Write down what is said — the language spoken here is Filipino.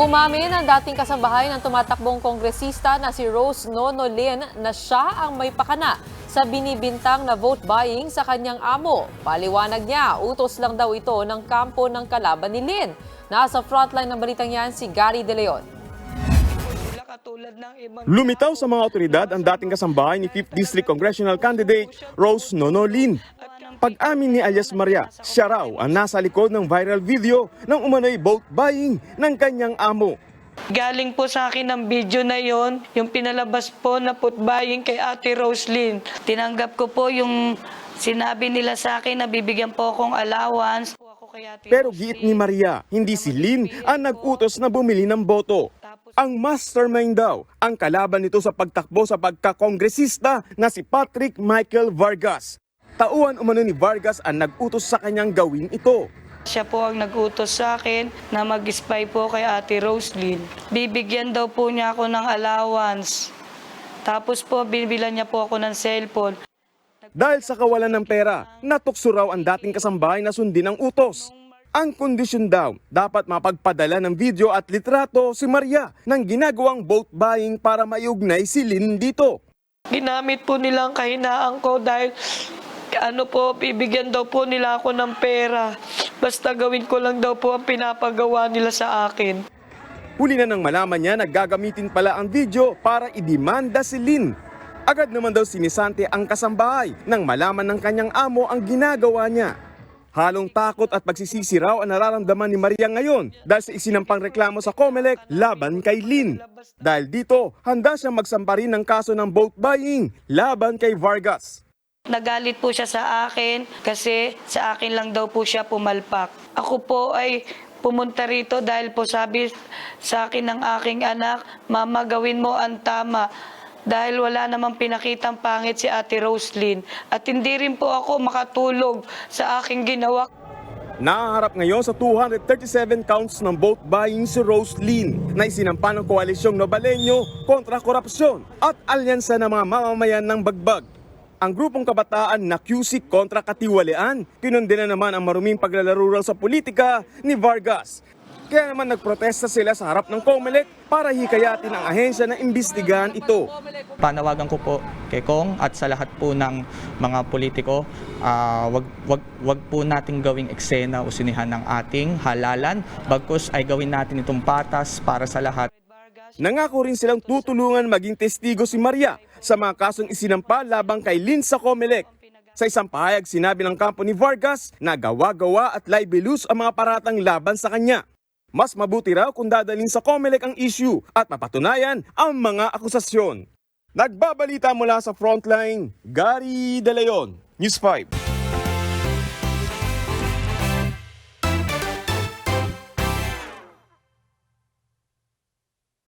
Umamin ang dating kasambahay ng tumatakbong kongresista na si Rose Nono Lin na siya ang may pakana sa binibintang na vote buying sa kanyang amo. Paliwanag niya, utos lang daw ito ng kampo ng kalaban ni Lin. Nasa frontline ng balitang yan si Gary De Leon. Lumitaw sa mga otoridad ang dating kasambahay ni 5th District Congressional Candidate Rose Nonolin. Pag-amin ni alias Maria, siya raw ang nasa likod ng viral video ng umano'y vote buying ng kanyang amo. Galing po sa akin ang video na yon, yung pinalabas po na putbaying kay Ate Roslyn. Tinanggap ko po yung sinabi nila sa akin na bibigyan po akong allowance. Po ako kay Ate Pero giit ni Maria, hindi si Lin ang nag-utos na bumili ng boto. Ang mastermind daw, ang kalaban nito sa pagtakbo sa pagkakongresista na si Patrick Michael Vargas. Tauhan umano ni Vargas ang nag-utos sa kanyang gawin ito. Siya po ang nag-utos sa akin na mag-spy po kay Ate Roslyn. Bibigyan daw po niya ako ng allowance. Tapos po, binibilan niya po ako ng cellphone. Dahil sa kawalan ng pera, natukso raw ang dating kasambahay na sundin ang utos. Ang kondisyon daw, dapat mapagpadala ng video at litrato si Maria ng ginagawang vote buying para maiugnay si Lin dito. Ginamit po nila ang kahinaan ko dahil ano po, bibigyan daw po nila ako ng pera. Basta gawin ko lang daw po ang pinapagawa nila sa akin. Huli na nang malaman niya na gagamitin pala ang video para idemanda si Lin. Agad naman daw sinisante ang kasambahay nang malaman ng kanyang amo ang ginagawa niya. Halong takot at pagsisisi raw ang nararamdaman ni Maria ngayon dahil sa isinampang reklamo sa Comelec laban kay Lin. Dahil dito, handa siyang magsampa rin ng kaso ng vote buying laban kay Vargas. Nagalit po siya sa akin kasi sa akin lang daw po siya pumalpak. Ako po ay pumunta rito dahil po sabi sa akin ng aking anak, Mama, gawin mo ang tama. Dahil wala namang pinakitang pangit si Ate Roslyn. At hindi rin po ako makatulog sa aking ginawa. Nahaharap ngayon sa 237 counts ng vote buying si Rose Lin na isinampa ng koalisyong Nobalenyo kontra korupsyon at alyansa ng mga mamamayan ng bagbag. Ang grupong kabataan na QC kontra katiwalian, kinundina naman ang maruming paglalaro sa politika ni Vargas. Kaya naman nagprotesta sila sa harap ng COMELEC para hikayatin ang ahensya na imbestigahan ito. panawagan ko po kay Kong at sa lahat po ng mga politiko, ah, wag, wag, wag po nating gawing eksena o sinihan ng ating halalan, bagkus ay gawin natin itong patas para sa lahat. Nangako rin silang tutulungan maging testigo si Maria sa mga kasong isinampa labang kay Lin sa Comelec. Sa isang pahayag, sinabi ng kampo ni Vargas na gawa-gawa at libelous ang mga paratang laban sa kanya. Mas mabuti raw kung dadalhin sa Comelec ang issue at mapatunayan ang mga akusasyon. Nagbabalita mula sa Frontline, Gary De Leon, News 5.